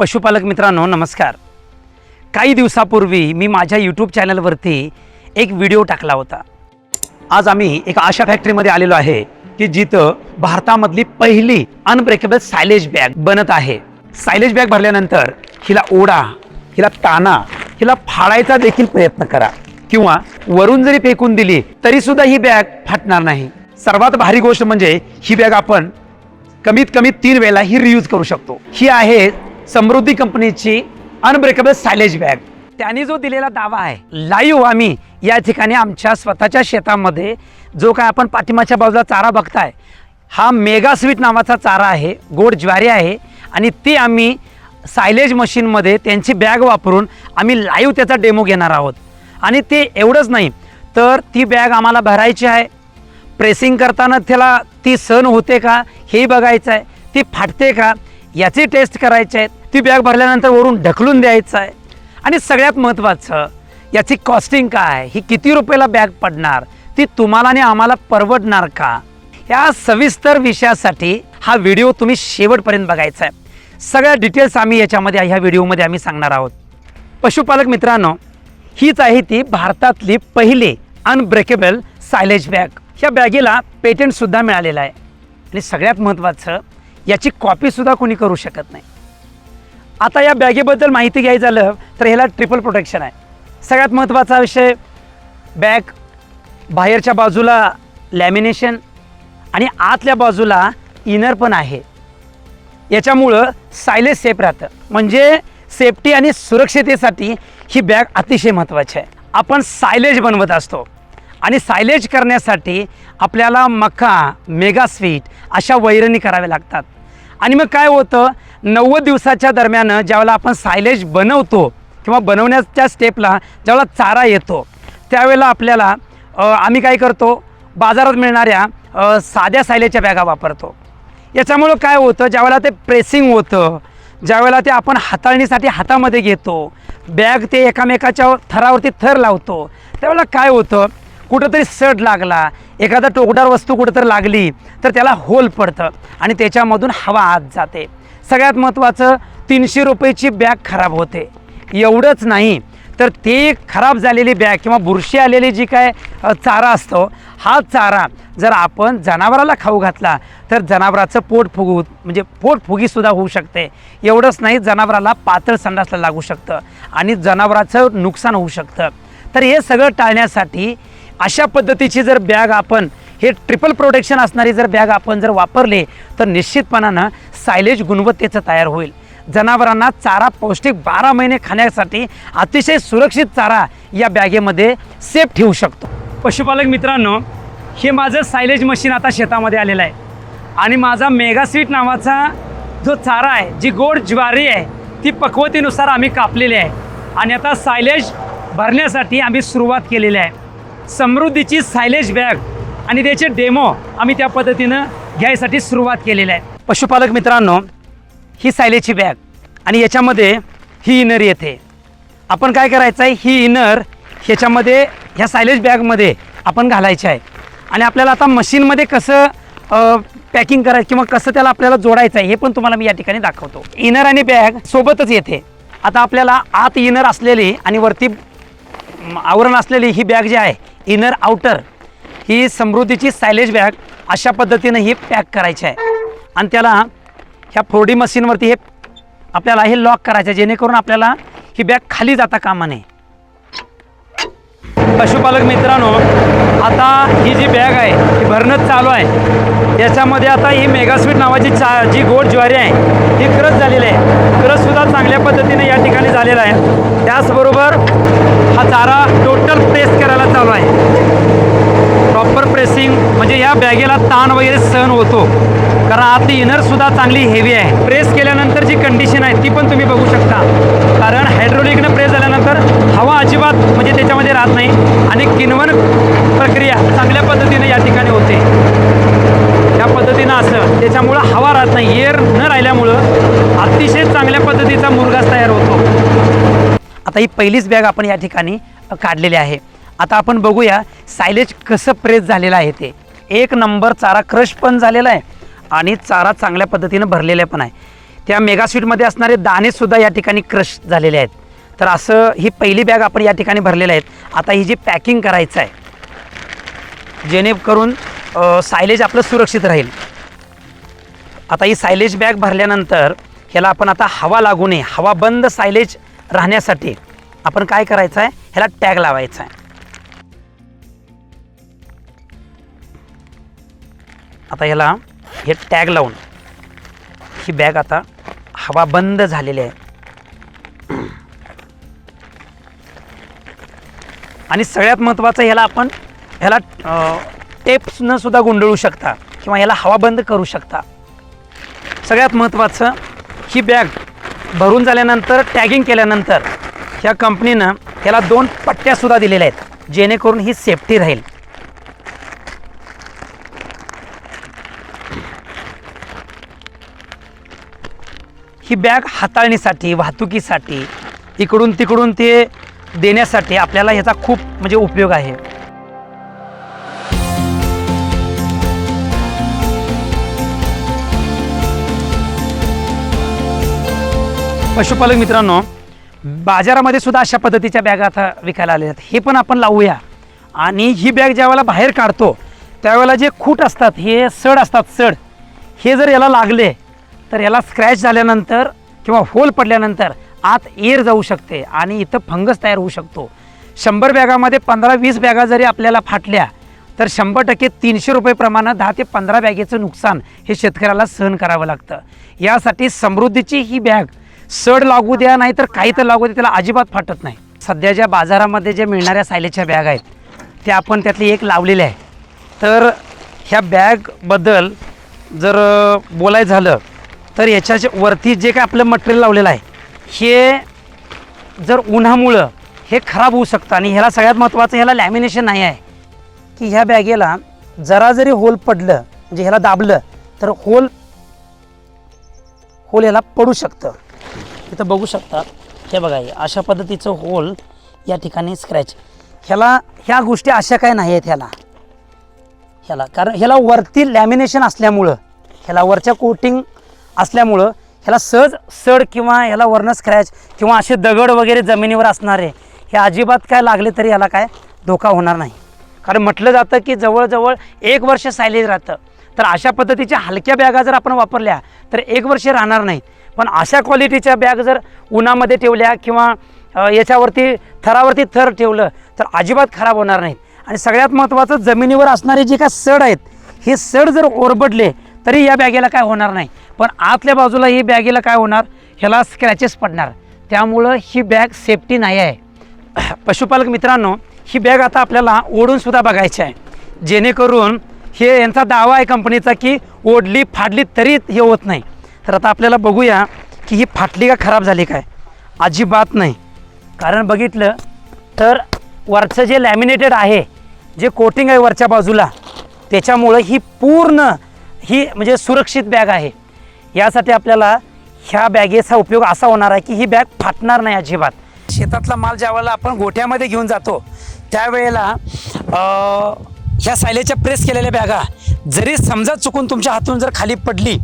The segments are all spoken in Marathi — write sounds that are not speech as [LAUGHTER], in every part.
पशुपालक मित्रांनो नमस्कार. काही दिवसापूर्वी मी माझ्या यूट्यूब चॅनलवरती एक व्हिडिओ टाकला होता. आज आम्ही एका अशा फॅक्टरीमध्ये आलेलो आहे की जिथं भारतामधली पहिली अनब्रेकेबल सायलेज बॅग बनत आहे. सायलेज बॅग भरल्यानंतर हिला ओढा हिला ताना हिला फाडायचा देखील प्रयत्न करा. किंवा वरून जरी फेकून दिली तरी सुद्धा ही बॅग फाटणार नाही. सर्वात भारी गोष्ट म्हणजे ही बॅग आपण कमीत कमी तीन वेळेला ही रियूज करू शकतो. ही आहे समृद्धी कंपनीची अनब्रेकेबल सायलेज बॅग त्यांनी जो दिलेला दावा आहे लाईव्ह आम्ही या ठिकाणी आमच्या स्वतःच्या शेतामध्ये जो काय आपण पाठिंबाच्या बाजूला चारा बघताय हा मेगा स्वीट नावाचा चारा आहे गोड ज्वारी आहे आणि ती आम्ही सायलेज मशीनमध्ये त्यांची बॅग वापरून आम्ही लाईव्ह त्याचा डेमो घेणार आहोत. आणि ते एवढंच नाही तर ती बॅग आम्हाला भरायची आहे. प्रेसिंग करताना त्याला ती सण होते का हेही बघायचं आहे ती फाटते का याची टेस्ट करायची आहे. ती बॅग भरल्यानंतर वरून ढकलून द्यायचं आहे. आणि सगळ्यात महत्त्वाचं याची कॉस्टिंग काय ही किती रुपयाला बॅग पडणार? ती तुम्हाला आणि आम्हाला परवडणार का? या सविस्तर विषयासाठी हा व्हिडिओ तुम्ही शेवटपर्यंत बघायचा आहे. सगळ्या डिटेल्स आम्ही याच्यामध्ये ह्या व्हिडिओमध्ये आम्ही सांगणार आहोत. पशुपालक मित्रांनो हीच आहे ती भारतातली पहिली अनब्रेकेबल सायलेज बॅग ह्या बॅगेला पेटंटसुद्धा मिळालेलं आहे. आणि सगळ्यात महत्त्वाचं याची कॉपीसुद्धा कोणी करू शकत नाही. आता या बॅगेबद्दल माहिती घ्यायचं झालं तर ह्याला ट्रिपल प्रोटेक्शन आहे. सगळ्यात महत्त्वाचा विषय बॅग बाहेरच्या बाजूला लॅमिनेशन आणि आतल्या बाजूला इनर पण आहे. याच्यामुळं सायलेज सेफ राहतं. म्हणजे सेफ्टी आणि सुरक्षितेसाठी ही बॅग अतिशय महत्त्वाची आहे. आपण सायलेज बनवत असतो. आणि सायलेज करण्यासाठी आपल्याला मका मेगा स्वीट अशा वैरणी कराव्या लागतात. आणि मग काय होतं? नव्वद दिवसाच्या दरम्यान ज्यावेळेला आपण सायलेज बनवतो किंवा बनवण्याच्या स्टेपला ज्यावेळेला चारा येतो त्यावेळेला आपल्याला आम्ही काय करतो? बाजारात मिळणाऱ्या साध्या सायलेजच्या बॅगा वापरतो. याच्यामुळं काय होतं? ज्यावेळेला ते प्रेसिंग होतं ज्यावेळेला ते आपण हाताळणीसाठी हातामध्ये घेतो बॅग ते एकामेकाच्या थरावरती थर लावतो त्यावेळेला काय होतं? कुठंतरी सड लागला एखादा टोकदार वस्तू कुठंतरी लागली तर त्याला होल पडतं आणि त्याच्यामधून हवा आत जाते. सगळ्यात महत्त्वाचं तीनशे रुपयेची बॅग खराब होते. एवढंच नाही तर ते खराब झालेली बॅग किंवा बुरशी आलेली जी काय चारा असतो हा चारा जर आपण जनावराला खाऊ घातला तर जनावराचं पोट फुगू म्हणजे पोट फुगीसुद्धा होऊ शकते. एवढंच नाही जनावराला पातळ संडासला लागू शकतं आणि जनावराचं नुकसान होऊ शकतं. तर हे सगळं टाळण्यासाठी अशा पद्धतीची जर बॅग आपण हे ट्रिपल प्रोटेक्शन असणारी जर बॅग आपण जर वापरले तर निश्चितपणानं सायलेज गुणवत्तेचं तयार होईल. जनावरांना चारा पौष्टिक बारा महिने खाण्यासाठी अतिशय सुरक्षित चारा या बॅगेमध्ये सेफ ठेवू शकतो. पशुपालक मित्रांनो हे माझं सायलेज मशीन आता शेतामध्ये आलेलं आहे. आणि माझा मेगास्वीट नावाचा जो चारा आहे जी गोड ज्वारी आहे ती पक्वतेनुसार आम्ही कापलेली आहे. आणि आता सायलेज भरण्यासाठी आम्ही सुरुवात केलेली आहे. समृद्धीची सायलेज बॅग आणि त्याचे डेमो आम्ही त्या पद्धतीनं घ्यायसाठी सुरुवात केलेली आहे. पशुपालक मित्रांनो ही सायलेजची बॅग आणि याच्यामध्ये ही इनर येते. आपण काय करायचं आहे ही इनर ह्याच्यामध्ये ह्या सायलेज बॅगमध्ये आपण घालायची आहे. आणि आपल्याला आता मशीनमध्ये कसं पॅकिंग करायचं किंवा कसं त्याला आपल्याला जोडायचं आहे हे पण तुम्हाला मी या ठिकाणी दाखवतो. इनर आणि बॅग सोबतच येते. आता आपल्याला आत इनर असलेली आणि वरती आवरण असलेली ही बॅग जी आहे इनर आउटर ही समृद्धीची सायलेज बॅग अशा पद्धतीनं ही पॅक करायची आहे. आणि त्याला ह्या फोर्डी मशीनवरती हे आपल्याला हे लॉक करायचं आहे, जेणेकरून आपल्याला ही बॅग खाली जाता कामा नये. पशुपालक मित्रांनो आता ही जी बॅग आहे ही भरणंच चालू आहे. याच्यामध्ये आता ही मेगास्वीट नावाची चा जी गोड ज्वारी आहे ही क्रस झालेली आहे. क्रससुद्धा चांगल्या पद्धतीने या ठिकाणी झालेला आहे. त्याचबरोबर हा चारा टोटल प्रेस करायला चालू आहे. प्रॉपर प्रेसिंग म्हणजे या बॅगेला ताण वगैरे सहन होतो. कारण आतली इनरसुद्धा चांगली हेवी आहे. प्रेस केल्यानंतर जी कंडिशन आहे ती पण तुम्ही बघू शकता. कारण हायड्रोलिकनं प्रेस झाल्यानंतर हवा अजिबात म्हणजे त्याच्यामध्ये राहत नाही आणि किनवण प्रक्रिया चांगल्या पद्धतीने या ठिकाणी होते. त्या पद्धतीनं असं. त्याच्यामुळं हवा राहत नाही. एअर न राहिल्यामुळं अतिशय चांगल्या पद्धतीचा मुरगास तयार होतो. आता ही पहिलीच बॅग आपण या ठिकाणी काढलेली आहे. आता आपण बघूया सायलेज कसं प्रेस झालेलं आहे ते. एक नंबर चारा क्रश पण झालेला आहे आणि चारा चांगल्या पद्धतीनं भरलेला पण आहे. त्या मेगास्वीटमध्ये असणारे दाणेसुद्धा या ठिकाणी क्रश झालेले आहेत. तर असं ही पहिली बॅग आपण या ठिकाणी भरलेल्या आहेत. आता ही जी पॅकिंग करायचं आहे जेणेकरून सायलेज आपलं सुरक्षित राहील. आता ही सायलेज बॅग भरल्यानंतर ह्याला आपण आता हवा लागू नये. हवा बंद सायलेज राहण्यासाठी आपण काय करायचं आहे? ह्याला टॅग लावायचा आहे. आता ह्याला हे टॅग लावून ही बॅग आता हवा बंद झालेली आहे. आणि सगळ्यात महत्त्वाचं ह्याला आपण ह्याला टेप्सनं सुद्धा गुंडळू शकता किंवा ह्याला हवा बंद करू शकता. सगळ्यात महत्त्वाचं ही बॅग भरून झाल्यानंतर टॅगिंग केल्यानंतर ह्या कंपनीनं ह्याला दोन पट्ट्यासुद्धा दिलेल्या आहेत जेणेकरून ही सेफ्टी राहील. ही बॅग हाताळणीसाठी वाहतुकीसाठी इकडून तिकडून ते देण्यासाठी आपल्याला ह्याचा खूप म्हणजे उपयोग आहे. पशुपालक मित्रांनो बाजारामध्ये सुद्धा अशा पद्धतीच्या बॅगा आता विकायला आलेल्या आहेत. हे पण आपण लावूया. आणि ही बॅग ज्यावेळेला बाहेर काढतो त्यावेळेला जे खूट असतात हे सड असतात सड. हे जर याला लागले तर याला स्क्रॅच झाल्यानंतर किंवा होल पडल्यानंतर आत एअर जाऊ शकते आणि इथं फंगस तयार होऊ शकतो. शंभर बॅगामध्ये पंधरा वीस बॅगा जरी आपल्याला फाटल्या तर शंभर टक्के तीनशे रुपये प्रमाणात दहा ते पंधरा बॅगेचं नुकसान हे शेतकऱ्याला सहन करावं लागतं. यासाठी समृद्धीची ही बॅग सड लागू द्या नाही तर काही तर लागू द्या त्याला अजिबात फाटत नाही. सध्या ज्या बाजारामध्ये जे मिळणाऱ्या सायलेच्या बॅग आहेत त्या आपण त्यातली एक लावलेली आहे. तर ह्या बॅगबद्दल जर बोलायचं झालं तर याच्या वरती जे काय आपलं मटेरियल लावलेलं आहे हे जर उन्हामुळं हे खराब होऊ शकतं आणि ह्याला सगळ्यात महत्त्वाचं ह्याला लॅमिनेशन नाही आहे की ह्या बॅगेला जरा जरी होल पडलं म्हणजे ह्याला दाबलं तर होल होल ह्याला पडू शकतं. इथं बघू शकता हे बघा अशा पद्धतीचं होल या ठिकाणी स्क्रॅच ह्याला ह्या गोष्टी अशा काय नाही आहेत ह्याला. ह्याला कारण ह्याला वरती लॅमिनेशन असल्यामुळं ह्याला वरच्या कोटिंग असल्यामुळं ह्याला सहज सड किंवा ह्याला वर्ण स्क्रॅच किंवा असे दगड वगैरे जमिनीवर असणारे हे अजिबात काय लागले तरी ह्याला काय धोका होणार नाही. कारण म्हटलं जातं की जवळजवळ एक वर्ष सायलेज राहतं. तर अशा पद्धतीच्या हलक्या बॅगा जर आपण वापरल्या तर एक वर्ष राहणार नाही. पण अशा क्वालिटीच्या बॅग जर उन्हामध्ये ठेवल्या किंवा याच्यावरती थरावरती थर ठेवलं तर अजिबात खराब होणार नाहीत. आणि सगळ्यात महत्त्वाचं जमिनीवर असणारे जे काय सड आहेत हे सड जर ओरबडले तरी या बॅगेला काय होणार नाही. पण आतल्या बाजूला ही बॅगेला काय होणार? ह्याला स्क्रॅचेस पडणार. त्यामुळं ही बॅग सेफ्टी नाही आहे. [CLEARS THROAT] पशुपालक मित्रांनो ही बॅग आता आपल्याला ओढूनसुद्धा बघायची आहे. जेणेकरून हे यांचा दावा आहे कंपनीचा की ओढली फाडली तरी हे होत नाही. तर आता आपल्याला बघूया की ही फाटली का खराब झाली काय? अजिबात नाही. कारण बघितलं तर वरचं जे लॅमिनेटेड आहे जे कोटिंग आहे वरच्या बाजूला त्याच्यामुळं ही पूर्ण ही म्हणजे सुरक्षित बॅग आहे. यासाठी आपल्याला ह्या बॅगेचा उपयोग असा होणार आहे की ही बॅग फाटणार नाही अजिबात. शेतातला माल ज्या वेळेला आपण गोठ्यामध्ये घेऊन जातो त्यावेळेला ह्या सायलेच्या प्रेस केलेल्या बॅगा जरी समजा चुकून तुमच्या हातून जर खाली पडली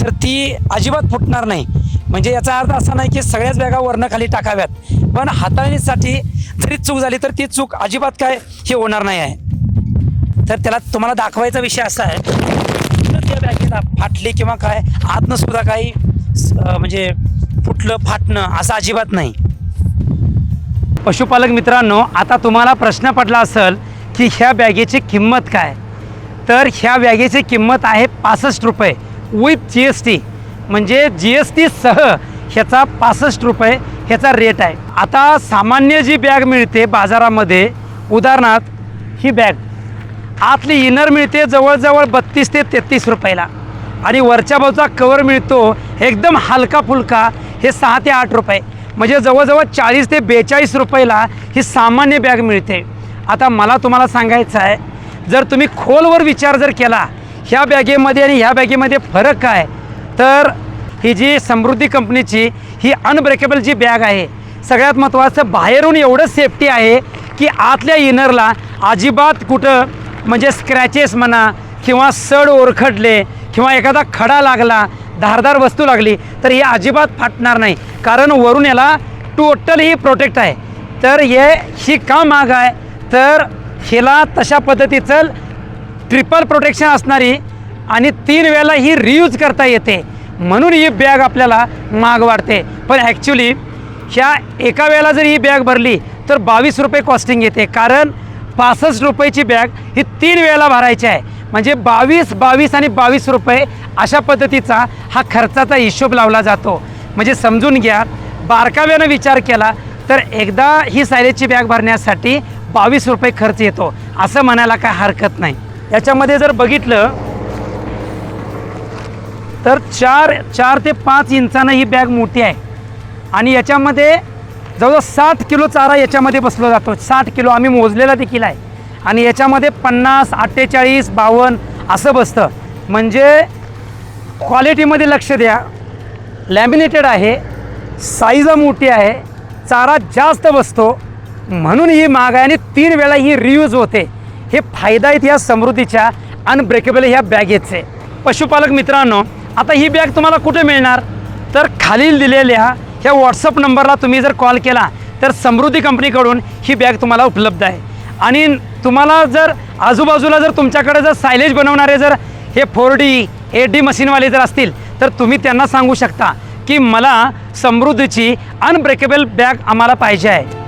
तर ती अजिबात फुटणार नाही. म्हणजे याचा अर्थ असा नाही की सगळ्याच बॅगा वरनं खाली टाकाव्यात पण हाताळणीसाठी जरी चूक झाली तर ती चूक अजिबात काय हे होणार नाही आहे. तर त्याला तुम्हाला दाखवायचा विषय असा आहे त्या बॅगेला फाटली किंवा काय आतनं सुद्धा काही म्हणजे फुटलं फाटणं असं अजिबात नाही. पशुपालक मित्रांनो आता तुम्हाला प्रश्न पडला असेल की ह्या बॅगेची किंमत काय? तर ह्या बॅगेची किंमत आहे पासष्ट रुपये विथ जी एस टी म्हणजे जी एस टी सह ह्याचा पासष्ट रुपये ह्याचा रेट आहे. आता सामान्य जी बॅग मिळते बाजारामध्ये उदाहरणार्थ ही बॅग. आतली इनर मिळते जवळजवळ बत्तीस ते तेहतीस रुपयाला. आणि वरच्या बाजूचा कवर मिळतो एकदम हलका फुलका हे सहा ते आठ रुपये. म्हणजे जवळजवळ चाळीस ते बेचाळीस रुपयाला ही सामान्य बॅग मिळते. आता मला तुम्हाला सांगायचं आहे जर तुम्ही खोलवर विचार जर केला ह्या बॅगेमध्ये आणि ह्या बॅगेमध्ये फरक काय? तर ही जी समृद्धी कंपनीची ही अनब्रेकेबल जी बॅग आहे सगळ्यात महत्त्वाचं बाहेरून एवढं सेफ्टी आहे की आतल्या इनरला अजिबात कुठं म्हणजे स्क्रॅचेस म्हणा किंवा सड ओरखडले किंवा एखादा खडा लागला धारदार वस्तू लागली तर ही अजिबात फाटणार नाही. कारण वरून याला टोटल ही प्रोटेक्ट आहे. तर हे ही का महाग आहे? तर हिला तशा पद्धतीचं ट्रिपल प्रोटेक्शन असणारी आणि तीन वेळेला ही रियूज करता येते. म्हणून ही बॅग आपल्याला महाग वाटते पण ॲक्च्युली ह्या एका वेळेला जर ही बॅग भरली तर बावीस रुपये कॉस्टिंग येते. कारण पासष्ट रुपयाची बॅग ही तीन वेळेला भरायची आहे. म्हणजे बावीस बावीस आणि बावीस रुपये अशा पद्धतीचा हा खर्चाचा हिशोब लावला जातो. म्हणजे समजून घ्या बारकाव्यानं विचार केला तर एकदा ही सायलेजची बॅग भरण्यासाठी बावीस रुपये खर्च येतो. असं म्हणायला काय हरकत नाही. याच्यामध्ये जर बघितलं तर चार चार ते पाच इंचानं ही बॅग मोठी आहे. आणि याच्यामध्ये जवळजवळ साठ किलो चारा याच्यामध्ये बसला जातो. साठ किलो आम्ही मोजलेला देखील आहे. आणि याच्यामध्ये पन्नास अठ्ठेचाळीस बावन्न असं बसतं. म्हणजे क्वालिटीमध्ये लक्ष द्या. लॅमिनेटेड आहे. साईज मोठी आहे. चारा जास्त बसतो. म्हणून ही महाग आहे आणि तीन वेळा ही रियूज होते. हे फायदा आहेत या समृद्धीच्या. अनब्रेकेबल ह्या बॅगेचे. पशुपालक मित्रांनो आता ही बॅग तुम्हाला कुठे मिळणार? तर खालील दिलेल्या ह्या व्हॉट्सअप नंबरला तुम्ही जर कॉल केला तर समृद्धी कंपनीकडून ही बॅग तुम्हाला उपलब्ध आहे. आणि तुम्हाला जर आजूबाजूला जर तुमच्याकडे जर सायलेज बनवणारे जर हे फोर डी ए डी मशीनवाले जर असतील तर तुम्ही त्यांना सांगू शकता की मला समृद्धीची अनब्रेकेबल बॅग आम्हाला पाहिजे आहे.